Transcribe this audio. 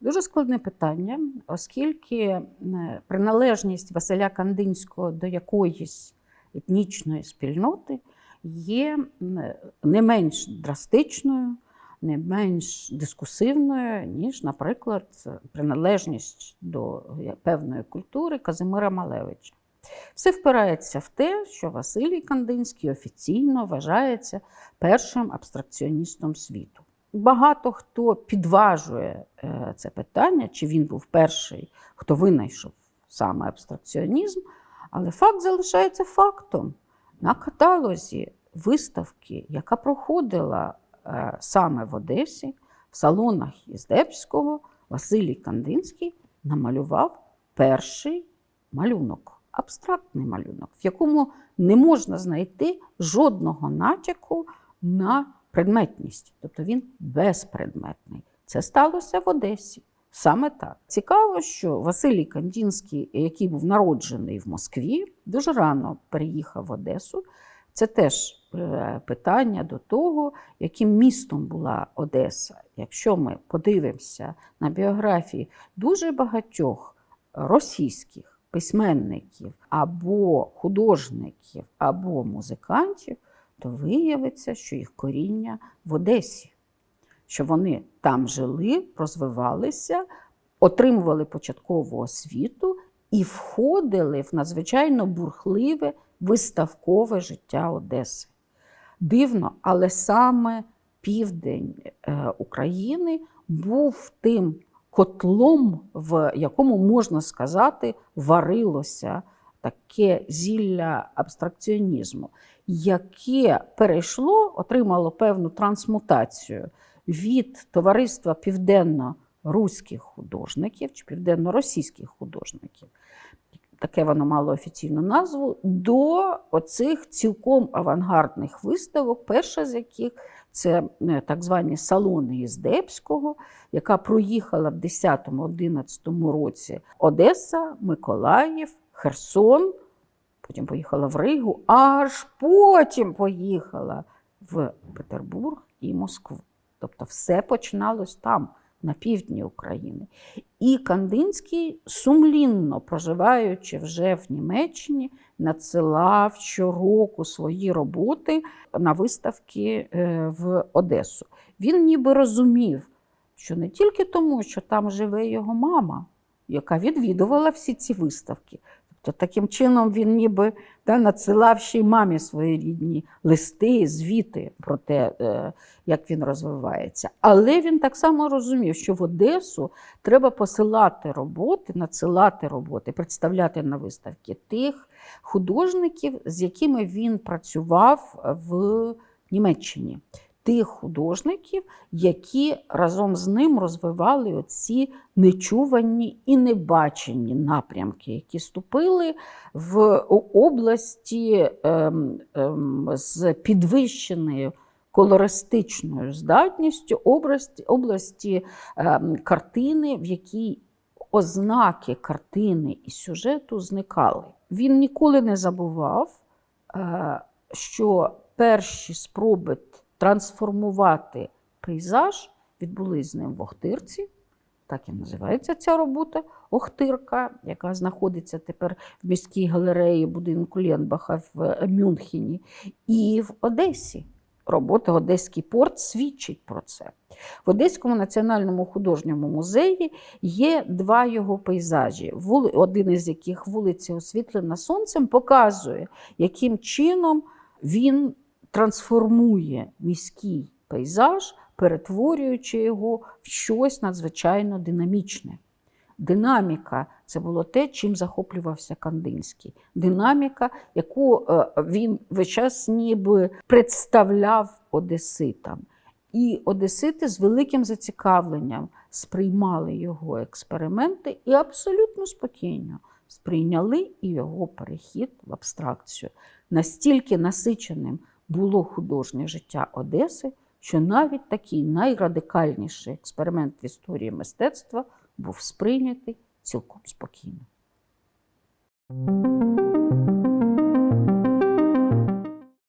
Дуже складне питання, оскільки е, приналежність Василя Кандинського до якоїсь етнічної спільноти є не менш драстичною, не менш дискусивною, ніж, наприклад, приналежність до певної культури Казимира Малевича. Все впирається в те, що Василій Кандинський офіційно вважається першим абстракціоністом світу. Багато хто підважує е, це питання, чи він був перший, хто винайшов саме абстракціонізм, але факт залишається фактом. На каталозі виставки, яка проходила е, саме в Одесі, в салонах Іздебського, Василій Кандинський намалював перший малюнок, абстрактний малюнок, в якому не можна знайти жодного натяку на предметність, тобто він безпредметний. Це сталося в Одесі. Саме так. Цікаво, що Василій Кандінський, який був народжений в Москві, дуже рано переїхав в Одесу. Це теж е, питання до того, яким містом була Одеса. Якщо ми подивимося на біографії дуже багатьох російських письменників або художників, або музикантів, то виявиться, що їх коріння в Одесі, що вони там жили, розвивалися, отримували початкову освіту і входили в надзвичайно бурхливе виставкове життя Одеси. Дивно, але саме південь е, України був тим котлом, в якому можна сказати, варилося таке зілля абстракціонізму, яке перейшло, отримало певну трансмутацію від товариства південно-руських художників чи південно-російських художників. Таке воно мало офіційну назву, до оцих цілком авангардних виставок, перша з яких це е, так звані салони Іздебського, яка проїхала в 10-11 році Одеса, Миколаїв, Херсон, потім поїхала в Ригу, аж потім поїхала в Петербург і Москву. Тобто все починалось там, на півдні України. І Кандинський, сумлінно проживаючи вже в Німеччині, надсилав щороку свої роботи на виставки е, в Одесу. Він ніби розумів, що не тільки тому, що там живе його мама, яка відвідувала всі ці виставки. Тобто таким чином він ніби та, надсилав ще й мамі свої рідні листи, звіти про те, е, як він розвивається. Але він так само розумів, що в Одесу треба посилати роботи, надсилати роботи, представляти на виставки тих художників, з якими він працював в Німеччині. Тих художників, які разом з ним розвивали оці нечувані і небачені напрямки, які ступили в області ем, ем, з підвищеною колористичною здатністю, області, області ем, картини, в якій ознаки картини і сюжету зникали. Він ніколи не забував, е, що перші спроби трансформувати пейзаж відбулись з ним в Охтирці. Так і називається ця робота Охтирка, яка знаходиться тепер в міській галереї будинку Ленбаха в Мюнхені, і в Одесі. Робота Одеський порт свідчить про це. В Одеському національному художньому музеї є два його пейзажі, один із яких вулиця освітлена сонцем, показує, яким чином він трансформує міський пейзаж, перетворюючи його в щось надзвичайно динамічне. Динаміка це було те, чим захоплювався Кандинський. Динаміка, яку е, він весь час ніби представляв одеситам. І одесити з великим зацікавленням сприймали його експерименти і абсолютно спокійно сприйняли і його перехід в абстракцію. Настільки насиченим було художнє життя Одеси, що навіть такий найрадикальніший експеримент в історії мистецтва був сприйнятий цілком спокійно.